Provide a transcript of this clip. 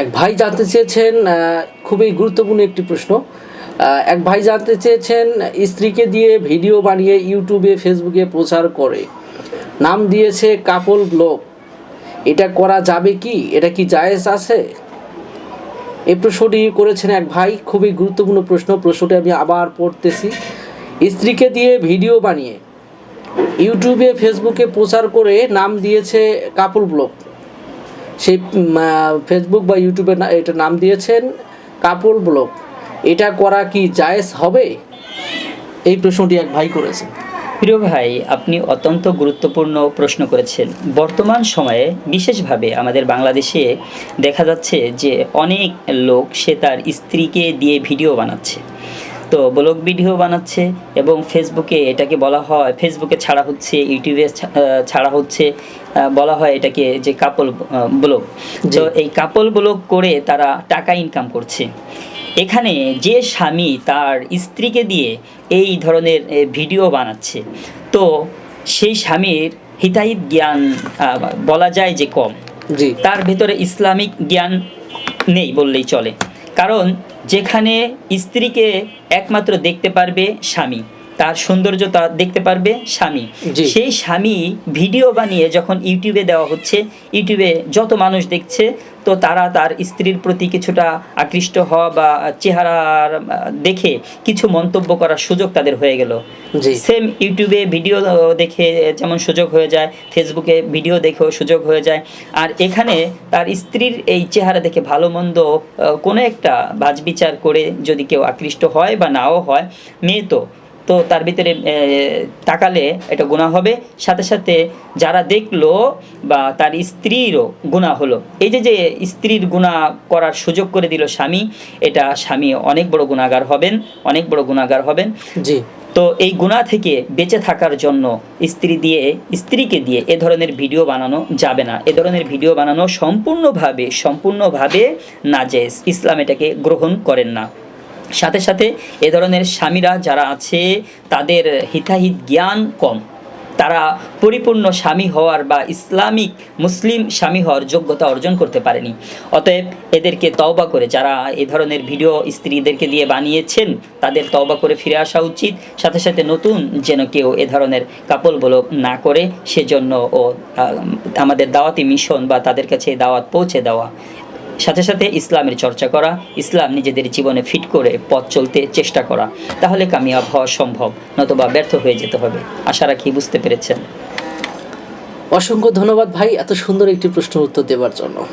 এক ভাই জানতে চেয়েছেন খুবই গুরুত্বপূর্ণ একটি প্রশ্ন। এক ভাই জানতে চেয়েছেন, স্ত্রীকে দিয়ে ভিডিও বানিয়ে ইউটিউবে, ফেসবুকে প্রচার করে। নাম দিয়েছে কাপল ব্লগ এটা করা যাবে কি? এটা কি জায়েজ আছে? এই প্রশ্নটি করেছেন এক ভাই, খুবই গুরুত্বপূর্ণ প্রশ্ন। প্রশ্নটি আমি আবার পড়তেছি। স্ত্রীকে দিয়ে ভিডিও বানিয়ে, ইউটিউবে, ফেসবুকে প্রচার করে নাম দিয়েছে কাপল ব্লগ সেই ফেসবুক বা ইউটিউবে এটা নাম দিয়েছেন কাপল ব্লগ এটা করা কি জায়েজ হবে? এই প্রশ্নটি এক ভাই করেছেন। প্রিয় ভাই, আপনি অত্যন্ত গুরুত্বপূর্ণ প্রশ্ন করেছেন। বর্তমান সময়ে বিশেষভাবে আমাদের বাংলাদেশে দেখা যাচ্ছে যে অনেক লোক সে তার স্ত্রীকে দিয়ে ভিডিও বানাচ্ছে। তো ব্লগ ভিডিও বানাচ্ছে এবং ফেসবুকে এটাকে বলা হয় ফেসবুকে ছাড়া হচ্ছে ইউটিউবে ছাড়া হচ্ছে বলা হয় এটাকে যে কাপল ব্লগ। তো এই কাপল ব্লগ করে তারা টাকা ইনকাম করছে। এখানে যে স্বামী তার স্ত্রীকে দিয়ে এই ধরনের ভিডিও বানাচ্ছে তো সেই স্বামীর হিতাহিত জ্ঞান বলা যায় যে কম। জি। তার ভেতরে ইসলামিক জ্ঞান নেই বললেই চলে। কারণ যেখানে স্ত্রীকে একমাত্র দেখতে পারবে স্বামী। তার সৌন্দর্যতা দেখতে পারবে স্বামী। সেই স্বামী ভিডিও বানিয়ে যখন ইউটিউবে দেওয়া হচ্ছে ইউটিউবে যত মানুষ দেখছে তো তারা তার স্ত্রীর প্রতি কিছুটা আকৃষ্ট হওয়া বা চেহারার দেখে কিছু মন্তব্য করার সুযোগ তাদের হয়ে গেল। সেম ইউটিউবে ভিডিও দেখে যেমন সুযোগ হয়ে যায় ফেসবুকে ভিডিও দেখেও সুযোগ হয়ে যায়। আর এখানে তার স্ত্রীর এই চেহারা দেখে ভালো মন্দ কোনো একটা বাজবিচার করে যদি কেউ আকৃষ্ট হয় বা নাও হয় মেয়ে তো তো তার ভিতরে তাকালে এটা গুণা হবে। সাথে সাথে যারা দেখল বা তার স্ত্রীরও গুণা হলো। এই যে যে স্ত্রীর গুণা করার সুযোগ করে দিল স্বামী এটা স্বামী অনেক বড় গুণাগার হবেন অনেক বড় গুণাগার হবেন। জি। তো এই গুণা থেকে বেঁচে থাকার জন্য স্ত্রী দিয়ে স্ত্রীকে দিয়ে এ ধরনের ভিডিও বানানো যাবে না। এ ধরনের ভিডিও বানানো সম্পূর্ণভাবে সম্পূর্ণভাবে নাজেস। ইসলাম এটাকে গ্রহণ করেন না। সাথে সাথে এ ধরনের স্বামীরা যারা আছে, তাদের হিতাহিত জ্ঞান কম। তারা পরিপূর্ণ স্বামী হওয়ার বা ইসলামিক মুসলিম স্বামী হওয়ার যোগ্যতা অর্জন করতে পারেনি। অতএব এদেরকে তওবা করে, যারা এ ধরনের ভিডিও স্ত্রীদেরকে দিয়ে বানিয়েছেন, তাদের তওবা করে ফিরে আসা উচিত। সাথে সাথে নতুন যেন কেউ এ ধরনের কাপল বলক না করে, সেজন্য ও আমাদের দাওয়াতি মিশন বা তাদের কাছে দাওয়াত পৌঁছে দেওয়া। সাথে সাথে ইসলামের চর্চা করা, ইসলাম নিজেদের জীবনে ফিট করে পথ চলতে চেষ্টা করা, তাহলে কামিয়াব হওয়া সম্ভব, নতবা ব্যর্থ হয়ে যেতে হবে। আশা রাখি বুঝতে পেরেছেন। অসংখ্য ধন্যবাদ ভাই, এত সুন্দর একটি প্রশ্ন উত্তর দেওয়ার জন্য।